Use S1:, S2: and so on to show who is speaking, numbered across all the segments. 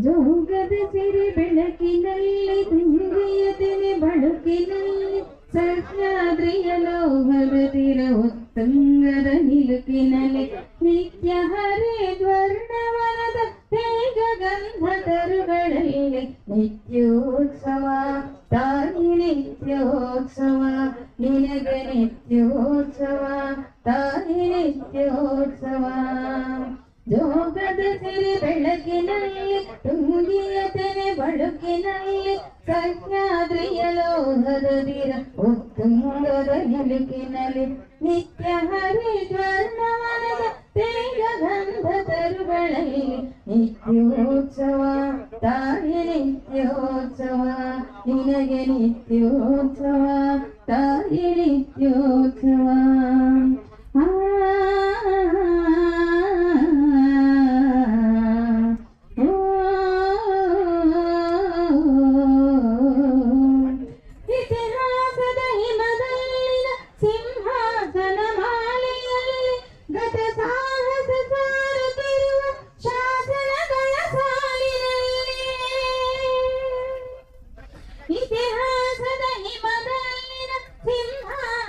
S1: जोगदे Bing बळकिनली सख्या लोगमधिंगुकिन नित हरे वर्णव गंधरले नितोत्सवा ताने नितोत्सवा नित्योत्सवा ताने नितोत्सवा ಕತ್ತಲೆ ಬೆಳಕಿನಲ್ಲಿ ತುಂಗಿಯತನೆ ಬಳುಕಿನಲ್ಲಿ ಕನ್ಯಾದ್ರಿಯಲೋ ಹರಿದಿರ ಉತ್ತುಂಗದ ಗಿಲುಕಿನಲ್ಲಿ ನಿತ್ಯ ಹರಿದ್ವರ್ಣವನದ ತೇಜ ಗಂಧ ತರುಗಳಲ್ಲಿ ನಿತ್ಯೋತ್ಸವ ತಾಯಿ ನಿತ್ಯೋತ್ಸವ ನಿನಗೆ ನಿತ್ಯೋತ್ಸವ ತಾಯಿ ನಿತ್ಯೋತ್ಸವ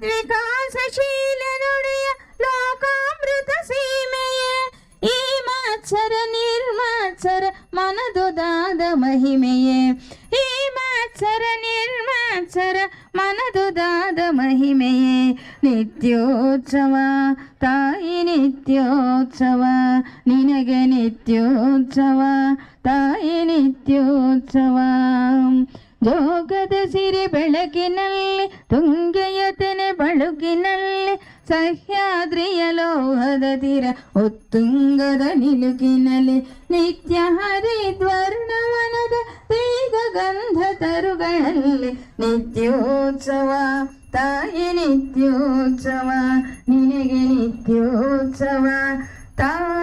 S1: తాత్వికాశీలనుடைய లోకామృత సీಮೆಯೇ ಈ ಮಾತ್ಸರ ನಿರ್ಮಾತ್ಸರ ಮನದುದಾದ ಮಹಿಮೆಯೇ ಈ ಮಾತ್ಸರ ನಿರ್ಮಾತ್ಸರ ಮನದುದಾದ ಮಹಿಮೆಯೇ ನಿತ್ಯೋತ್ಸವ ತಾಯಿ ನಿತ್ಯೋತ್ಸವ ನಿನಗೆ ನಿತ್ಯೋತ್ಸವ ತಾಯಿ ನಿತ್ಯೋತ್ಸವ ಜೋಗದ ಸಿರಿ ಬೆಳಕಿನಲ್ಲಿ ತುಂಗೆಯತನೆ ಬಳುಕಿನಲ್ಲಿ ಸಹ್ಯಾದ್ರಿಯ ಲೋಹದ ತೀರ ಒತ್ತುಂಗದ ನಿಲುಕಿನಲ್ಲಿ ನಿತ್ಯ ಹರಿದ್ವರ್ಣವನದ ತೇಗ ಗಂಧ ತರುಗಳಲ್ಲಿ ನಿತ್ಯೋತ್ಸವ ತಾಯಿ ನಿತ್ಯೋತ್ಸವ ನಿನಗೆ ನಿತ್ಯೋತ್ಸವ ತಾ